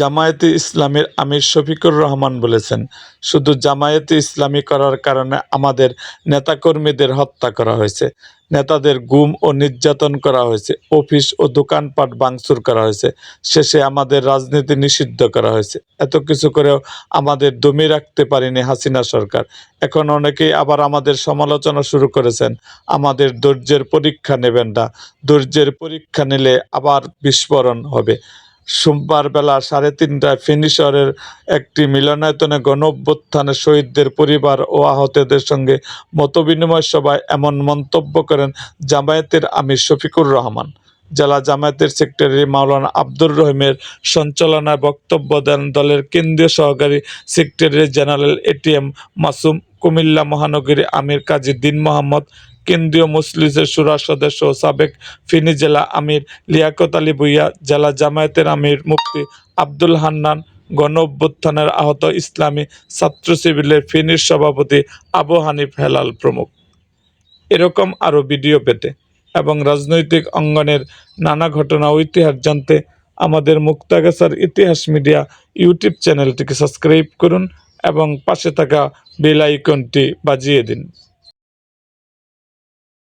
জামায়াতে ইসলামের আমির শফিকুর রহমান বলেছেন, শুধু জামায়াতে ইসলামী করার কারণে আমাদের নেতাকর্মীদের হত্যা করা হয়েছে, নেতাদের গুম ও নির্যাতন করা হয়েছে, অফিস ও দোকানপাট ভাঙচুর করা হয়েছে, শেষে আমাদের রাজনীতি নিষিদ্ধ করা হয়েছে। এত কিছু করেও আমাদের দমিয়ে রাখতে পারেনি হাসিনা সরকার। এখন অনেকেই আবার আমাদের সমালোচনা শুরু করেছেন, আমাদের ধৈর্যের পরীক্ষা নেবেন না, ধৈর্যের পরীক্ষা নিলে আবার বিস্ফোরণ হবে। সোমবার বেলা সাড়ে তিনটায় ফিনিশরের একটি মিলনায়তনে গণঅভ্যুত্থানে শহীদদের পরিবার ও আহতদের সঙ্গে মতবিনিময় সভায় এমন মন্তব্য করেন জামায়াতের আমির শফিকুর রহমান। জেলা জামায়াতের সেক্রেটারি মাওলানা আব্দুর রহিমের সঞ্চালনায় বক্তব্য দেন দলের কেন্দ্রীয় সহকারী secretary general ATM Masum, Cumilla মহানগরী আমির কাজী দিন মোহাম্মদ, কেন্দ্রীয় মজলিসের সুরা সদস্য ও সাবেক ফেনী জেলা আমির লিয়াকত আলী ভূঁইয়া, জেলা জামায়াতের আমির মুফতি আব্দুল হান্নান, গণঅভ্যুত্থানের আহত ইসলামী ছাত্র শিবিরের ফেনীর সভাপতি আবু হানিফ হেলাল প্রমুখ। এরকম আরও ভিডিও পেতে এবং রাজনৈতিক অঙ্গনের নানা ঘটনা ও ইতিহাস জানতে আমাদের মুক্তাগাছার ইতিহাস মিডিয়া ইউটিউব চ্যানেলটিকে সাবস্ক্রাইব করুন এবং পাশে থাকা বেল আইকনটি বাজিয়ে দিন।